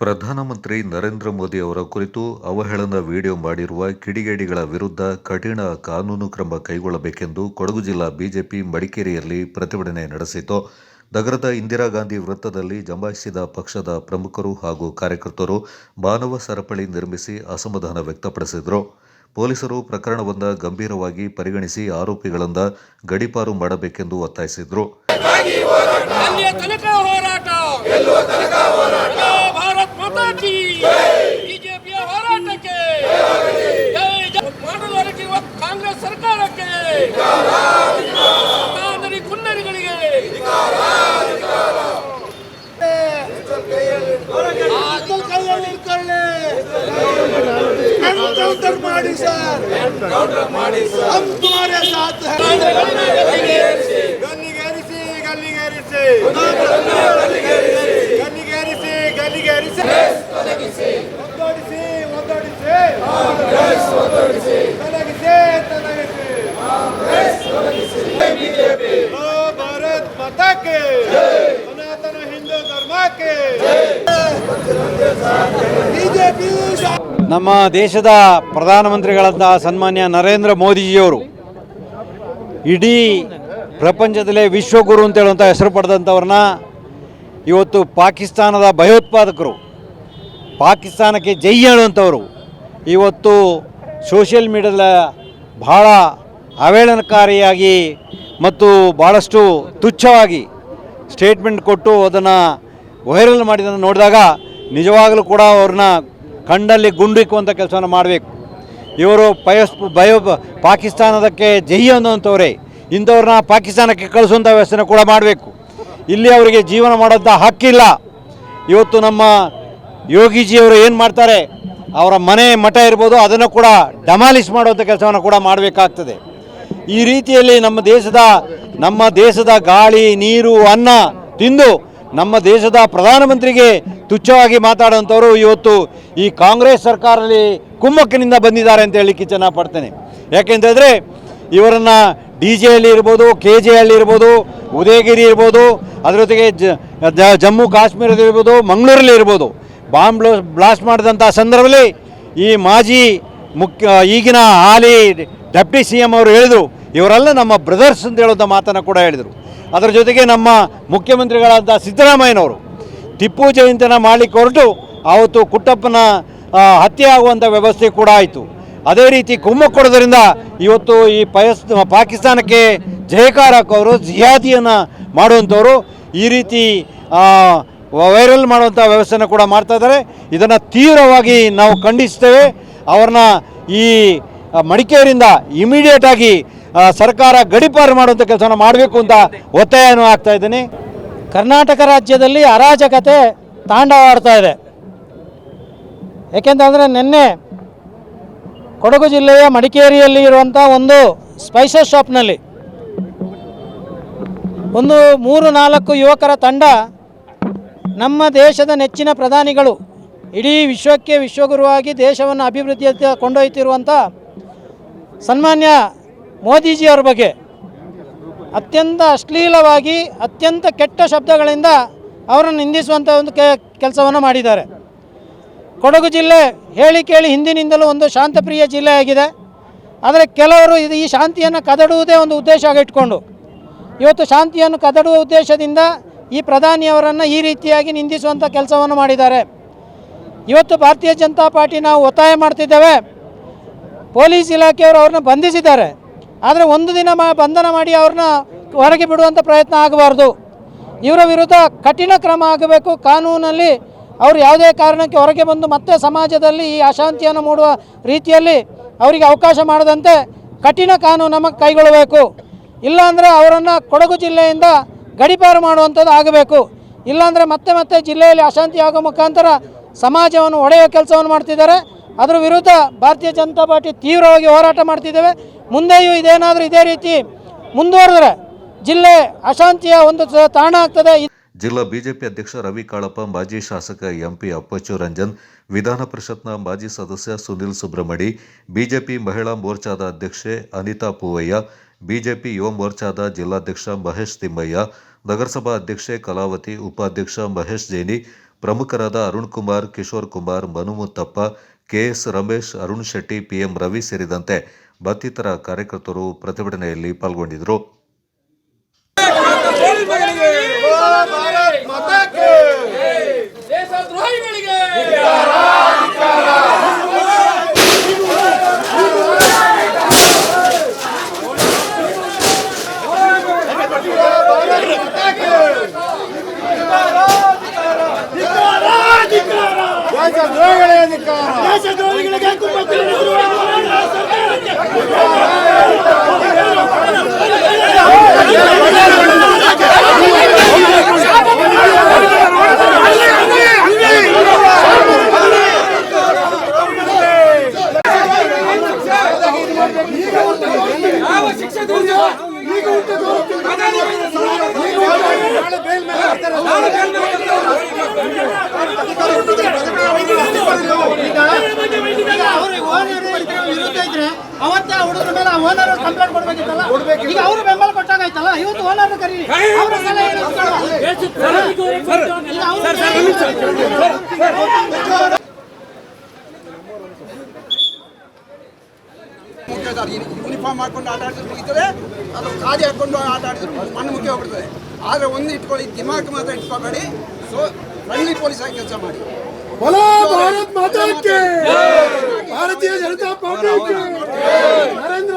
ಪ್ರಧಾನಮಂತ್ರಿ ನರೇಂದ್ರ ಮೋದಿ ಅವರ ಕುರಿತು ಅವಹೇಳನ ವಿಡಿಯೋ ಮಾಡಿರುವ ಕಿಡಿಗೇಡಿಗಳ ವಿರುದ್ಧ ಕಠಿಣ ಕಾನೂನು ಕ್ರಮ ಕೈಗೊಳ್ಳಬೇಕೆಂದು ಕೊಡಗು ಜಿಲ್ಲಾ ಬಿಜೆಪಿ ಮಡಿಕೇರಿಯಲ್ಲಿ ಪ್ರತಿಭಟನೆ ನಡೆಸಿತು. ನಗರದ ಇಂದಿರಾ ಗಾಂಧಿ ವೃತ್ತದಲ್ಲಿ ಜಮಾಯಿಸಿದ ಪಕ್ಷದ ಪ್ರಮುಖರು ಹಾಗೂ ಕಾರ್ಯಕರ್ತರು ಮಾನವ ಸರಪಳಿ ನಿರ್ಮಿಸಿ ಅಸಮಾಧಾನ ವ್ಯಕ್ತಪಡಿಸಿದರು. ಪೊಲೀಸರು ಪ್ರಕರಣವನ್ನು ಗಂಭೀರವಾಗಿ ಪರಿಗಣಿಸಿ ಆರೋಪಿಗಳಿಂದ ಗಡೀಪಾರು ಮಾಡಬೇಕೆಂದು ಒತ್ತಾಯಿಸಿದರು. ಅಲ್ಲಿಯ ತನಕ ಹೋರಾಟ ಜೈ ಭಾರತ್ ಮಾತಾ ಕಿ ಬಿಜೆಪಿಯ ಹೋರಾಟಕ್ಕೆ ಜೈ ಜೈ ಮಾಡಲು ಹೊರಟಿರುವ ಕಾಂಗ್ರೆಸ್ ಸರ್ಕಾರಕ್ಕೆ ಕಾಂದರಿ ಕುನ್ನರಿಗಳಿಗೆ ಅದು ಕೈಯಲ್ಲಿ ಇಟ್ಕೊಳ್ಳಿ ಎನ್ಕೌಂಟರ್ ಮಾಡಿ ಸರ್ ಹಮ್ ತುಮಾರೆ ಸಾಥ್ ಹೈ ಗಲ್ಲಿಗೇರಿಸಿ ಗಲ್ಲಿಗೇರಿಸಿ ಗಲ್ಲಿಗೇರಿಸಿ ಗಲ್ಲಿಗೇರಿಸಿ ಒದ್ದೋಡಿಸಿ ನಮ್ಮ ದೇಶದ ಪ್ರಧಾನಮಂತ್ರಿಗಳಂತಹ ಸನ್ಮಾನ್ಯ ನರೇಂದ್ರ ಮೋದಿಜಿಯವರು ಇಡೀ ಪ್ರಪಂಚದಲ್ಲೇ ವಿಶ್ವಗುರು ಅಂತ ಹೇಳುವಂಥ ಹೆಸರು ಪಡೆದಂಥವ್ರನ್ನ ಇವತ್ತು ಪಾಕಿಸ್ತಾನದ ಭಯೋತ್ಪಾದಕರು ಪಾಕಿಸ್ತಾನಕ್ಕೆ ಜೈ ಹೇಳುವಂಥವರು ಇವತ್ತು ಸೋಷಿಯಲ್ ಮೀಡಿಯಾದ ಭಾಳ ಅವೇಳನಕಾರಿಯಾಗಿ ಮತ್ತು ಭಾಳಷ್ಟು ತುಚ್ಛವಾಗಿ ಸ್ಟೇಟ್ಮೆಂಟ್ ಕೊಟ್ಟು ಅದನ್ನು ವೈರಲ್ ಮಾಡಿದ್ದನ್ನು ನೋಡಿದಾಗ ನಿಜವಾಗಲೂ ಕೂಡ ಅವ್ರನ್ನ ಕಂಡಲ್ಲಿ ಗುಂಡಿಕ್ಕುವಂಥ ಕೆಲಸವನ್ನು ಮಾಡಬೇಕು. ಇವರು ಪಯಸ್ ಭಯ ಪಾಕಿಸ್ತಾನದಕ್ಕೆ ಜೈ ಅನ್ನುವಂಥವ್ರೆ, ಇಂಥವ್ರನ್ನ ಪಾಕಿಸ್ತಾನಕ್ಕೆ ಕಳಿಸುವಂಥ ವ್ಯವಸ್ಥೆನ ಕೂಡ ಮಾಡಬೇಕು. ಇಲ್ಲಿ ಅವರಿಗೆ ಜೀವನ ಮಾಡೋಂಥ ಹಕ್ಕಿಲ್ಲ. ಇವತ್ತು ನಮ್ಮ ಯೋಗಿಜಿಯವರು ಏನು ಮಾಡ್ತಾರೆ? ಅವರ ಮನೆ ಮಠ ಇರ್ಬೋದು, ಅದನ್ನು ಕೂಡ ಡಮಾಲಿಷ್ ಮಾಡುವಂಥ ಕೆಲಸವನ್ನು ಕೂಡ ಮಾಡಬೇಕಾಗ್ತದೆ. ಈ ರೀತಿಯಲ್ಲಿ ನಮ್ಮ ದೇಶದ ನಮ್ಮ ದೇಶದ ಗಾಳಿ, ನೀರು, ಅನ್ನ ತಿಂದು ನಮ್ಮ ದೇಶದ ಪ್ರಧಾನಮಂತ್ರಿಗೆ ತುಚ್ಛವಾಗಿ ಮಾತಾಡುವಂಥವರು ಇವತ್ತು ಈ ಕಾಂಗ್ರೆಸ್ ಸರ್ಕಾರದಲ್ಲಿ ಕುಮ್ಮಕ್ಕಿನಿಂದ ಬಂದಿದ್ದಾರೆ ಅಂತ ಹೇಳಲಿಕ್ಕೆ ಕಿಚ್ಚನ ಪಡ್ತೇನೆ ಯಾಕೆಂತಂದರೆ ಇವರನ್ನು ಡಿ ಜೆ ಅಲ್ಲಿ ಇರ್ಬೋದು, ಕೆ ಜೆ ಅಲ್ಲಿ ಇರ್ಬೋದು, ಉದಯಗಿರಿ ಇರ್ಬೋದು, ಅದರ ಜೊತೆಗೆ ಜಮ್ಮು ಕಾಶ್ಮೀರದಲ್ಲಿ ಇರ್ಬೋದು, ಮಂಗಳೂರಲ್ಲಿ ಇರ್ಬೋದು. ಬಾಂಬ್ ಬ್ಲೋ, ಬ್ಲಾಸ್ಟ್ ಮಾಡಿದಂಥ ಸಂದರ್ಭದಲ್ಲಿ ಈ ಮಾಜಿ ಮುಖ್ಯ, ಈಗಿನ ಹಾಲಿ ಡೆಪ್ಟಿ ಸಿ ಎಂ ಅವರು ಹೇಳಿದರು. ಇವರೆಲ್ಲ ನಮ್ಮ ಬ್ರದರ್ಸ್ ಅಂತ ಹೇಳುವಂಥ ಮಾತನ್ನು ಕೂಡ ಹೇಳಿದರು. ಅದರ ಜೊತೆಗೆ ನಮ್ಮ ಮುಖ್ಯಮಂತ್ರಿಗಳಾದ ಸಿದ್ದರಾಮಯ್ಯನವರು ಟಿಪ್ಪು ಜಯಂತಿಯನ್ನು ಮಾಡಲಿಕ್ಕೆ ಹೊರಟು ಆವತ್ತು ಕುಟ್ಟಪ್ಪನ ಹತ್ಯೆ ಆಗುವಂಥ ವ್ಯವಸ್ಥೆ ಕೂಡ ಆಯಿತು. ಅದೇ ರೀತಿ ಕುಮ್ಮಕ್ಕೊಡೋದ್ರಿಂದ ಇವತ್ತು ಈ ಪಯಸ್ ಪಾಕಿಸ್ತಾನಕ್ಕೆ ಜಯಕಾರ ಹಾಕೋರು ಜಿಹಾದಿಯನ್ನು ಮಾಡುವಂಥವ್ರು ಈ ರೀತಿ ವೈರಲ್ ಮಾಡುವಂಥ ವ್ಯವಸ್ಥೆನ ಕೂಡ ಮಾಡ್ತಾ ಇದ್ದಾರೆ. ಇದನ್ನು ತೀವ್ರವಾಗಿ ನಾವು ಖಂಡಿಸ್ತೇವೆ ಅವ್ರನ್ನ ಈ ಮಡಿಕೇರಿಯಿಂದ ಇಮಿಡಿಯೇಟಾಗಿ ಸರ್ಕಾರ ಗಡಿಪಾರು ಮಾಡುವಂಥ ಕೆಲಸವನ್ನು ಮಾಡಬೇಕು ಅಂತ ಒತ್ತಾಯನೂ ಆಗ್ತಾ ಇದ್ದೀನಿ. ಕರ್ನಾಟಕ ರಾಜ್ಯದಲ್ಲಿ ಅರಾಜಕತೆ ತಾಂಡವಾಡ್ತಾ ಇದೆ. ಏಕೆಂತಂದರೆ ನಿನ್ನೆ ಕೊಡಗು ಜಿಲ್ಲೆಯ ಮಡಿಕೇರಿಯಲ್ಲಿ ಇರುವಂಥ ಒಂದು ಸ್ಪೈಸಸ್ ಶಾಪ್ನಲ್ಲಿ ಒಂದು ಮೂರು ನಾಲ್ಕು ಯುವಕರ ತಂಡ ನಮ್ಮ ದೇಶದ ನೆಚ್ಚಿನ ಪ್ರಧಾನಿಗಳು, ಇಡೀ ವಿಶ್ವಕ್ಕೆ ವಿಶ್ವಗುರುವಾಗಿ ದೇಶವನ್ನು ಅಭಿವೃದ್ಧಿಯತ್ತ ಕೊಂಡೊಯ್ತಿರುವಂಥ ಸನ್ಮಾನ್ಯ ಮೋದಿಜಿಯವರ ಬಗ್ಗೆ ಅತ್ಯಂತ ಅಶ್ಲೀಲವಾಗಿ, ಅತ್ಯಂತ ಕೆಟ್ಟ ಶಬ್ದಗಳಿಂದ ಅವರನ್ನು ನಿಂದಿಸುವಂಥ ಒಂದು ಕೆ, ಕೆಲಸವನ್ನು ಮಾಡಿದ್ದಾರೆ. ಕೊಡಗು ಜಿಲ್ಲೆ ಹೇಳಿ ಕೇಳಿ ಹಿಂದಿನಿಂದಲೂ ಒಂದು ಶಾಂತಪ್ರಿಯ ಜಿಲ್ಲೆಯಾಗಿದೆ ಆದರೆ ಕೆಲವರು ಇದು ಈ ಶಾಂತಿಯನ್ನು ಕದಡುವುದೇ ಒಂದು ಉದ್ದೇಶ ಇಟ್ಕೊಂಡು ಇವತ್ತು ಶಾಂತಿಯನ್ನು ಕದಡುವ ಉದ್ದೇಶದಿಂದ ಈ ಪ್ರಧಾನಿಯವರನ್ನು ಈ ರೀತಿಯಾಗಿ ನಿಂದಿಸುವಂಥ ಕೆಲಸವನ್ನು ಮಾಡಿದ್ದಾರೆ. ಇವತ್ತು ಭಾರತೀಯ ಜನತಾ ಪಾರ್ಟಿ ನಾವು ಒತ್ತಾಯ ಮಾಡ್ತಿದ್ದೇವೆ. ಪೊಲೀಸ್ ಇಲಾಖೆಯವರು ಅವ್ರನ್ನ ಬಂಧಿಸಿದ್ದಾರೆ. ಆದರೆ ಒಂದು ದಿನ ಮಾ ಬಂಧನ ಮಾಡಿ ಅವ್ರನ್ನ ಹೊರಗೆ ಬಿಡುವಂಥ ಪ್ರಯತ್ನ ಆಗಬಾರ್ದು. ಇವರ ವಿರುದ್ಧ ಕಠಿಣ ಕ್ರಮ ಆಗಬೇಕು. ಕಾನೂನಲ್ಲಿ ಅವರು ಯಾವುದೇ ಕಾರಣಕ್ಕೆ ಹೊರಗೆ ಬಂದು ಮತ್ತೆ ಸಮಾಜದಲ್ಲಿ ಈ ಅಶಾಂತಿಯನ್ನು ಮೂಡುವ ರೀತಿಯಲ್ಲಿ ಅವರಿಗೆ ಅವಕಾಶ ಮಾಡದಂತೆ ಕಠಿಣ ಕಾನೂನು ನಮಗೆ ಕೈಗೊಳ್ಳಬೇಕು. ಇಲ್ಲಾಂದರೆ ಅವರನ್ನು ಕೊಡಗು ಜಿಲ್ಲೆಯಿಂದ ಗಡಿಪಾರು ಮಾಡುವಂಥದ್ದು ಆಗಬೇಕು. ಇಲ್ಲಾಂದರೆ ಮತ್ತೆ ಮತ್ತೆ ಜಿಲ್ಲೆಯಲ್ಲಿ ಅಶಾಂತಿ ಆಗೋ ಮುಖಾಂತರ ಸಮಾಜವನ್ನು ಒಡೆಯುವ ಕೆಲಸವನ್ನು ಮಾಡ್ತಿದ್ದಾರೆ. ಅದರ ವಿರುದ್ಧ ಭಾರತೀಯ ಜನತಾ ಪಾರ್ಟಿ ತೀವ್ರವಾಗಿ ಹೋರಾಟ ಮಾಡ್ತಿದ್ದೇವೆ. ಮುಂದೆಯೂ ಇದೇನಾದರೂ ಇದೇ ರೀತಿ ಮುಂದುವರೆದ್ರೆ ಜಿಲ್ಲೆ ಅಶಾಂತಿಯ ಒಂದು ತಾಣ ಆಗ್ತದೆ. ಜಿಲ್ಲಾ ಬಿಜೆಪಿ ಅಧ್ಯಕ್ಷ ರವಿ ಕಾಳಪ್ಪ, ಮಾಜಿ ಶಾಸಕ ಎಂಪಿ ಅಪ್ಪಚ್ಚು ರಂಜನ್, ವಿಧಾನ ಪರಿಷತ್ನ ಮಾಜಿ ಸದಸ್ಯ ಸುನಿಲ್ ಸುಬ್ರಹ್ಮಣಿ, ಬಿಜೆಪಿ ಮಹಿಳಾ ಮೋರ್ಚಾದ ಅಧ್ಯಕ್ಷೆ ಅನಿತಾ ಪೂವಯ್ಯ, ಬಿಜೆಪಿ ಯುವ ಮೋರ್ಚಾದ ಜಿಲ್ಲಾಧ್ಯಕ್ಷ ಮಹೇಶ್ ತಿಮ್ಮಯ್ಯ ನಗರಸಭಾ ಅಧ್ಯಕ್ಷೆ, ಕಲಾವತಿ ಉಪಾಧ್ಯಕ್ಷ ಮಹೇಶ್ ಜೈನಿ, ಪ್ರಮುಖರಾದ ಅರುಣ್ ಕುಮಾರ್, ಕಿಶೋರ್ ಕುಮಾರ್, ಮನು ಮುತ್ತಪ್ಪ ಕೆಎಸ್ ರಮೇಶ್, ಅರುಣ್ ಶೆಟ್ಟಿ ಪಿಎಂ ರವಿ ಸೇರಿದಂತೆ ಮತ್ತಿತರ ಕಾರ್ಯಕರ್ತರು ಪ್ರತಿಭಟನೆಯಲ್ಲಿ ಪಾಲ್ಗೊಂಡಿದ್ದರು. ¡Gracias, ಓನರ್ ಕಂಪ್ಲೇಂಟ್ ಕೊಡ್ಬೇಕಿತ್ತಲ್ಲ ಈಗ ಅವರು ಬೆಂಬಲ ಕೊಟ್ಟಾಗಾಯ್ತಲ್ಲ ಇವತ್ತು ಓನರ್ ಕರೀರಿ ಅವರ ಸಲಹೆ ಯೂನಿಫಾರ್ಮ್ ಹಾಕೊಂಡು ಆಟ ಆಡಿದ್ರು ಮುಗಿತದೆ ಅದು ಖಾದಿ ಹಾಕೊಂಡು ಆಟ ಆಡಿದ್ರು ಮಣ್ಣು ಮುಖ್ಯ ಹೋಗ್ಬಿಡ್ತದೆ ಆದರೆ ಒಂದು ಇಟ್ಕೊಳ್ಳಿ ದಿಮಾಕ್ ಮಾತ್ರ ಇಟ್ಕೋಬೇಡಿ ಸೊ ಫ್ರೆಂಡ್ಲಿ ಪೊಲೀಸ್ ಆಗಿ ಕೆಲಸ ಮಾಡಿ ಭಾರತೀಯ ಜನತಾ ಪಾರ್ಟಿ ನರೇಂದ್ರ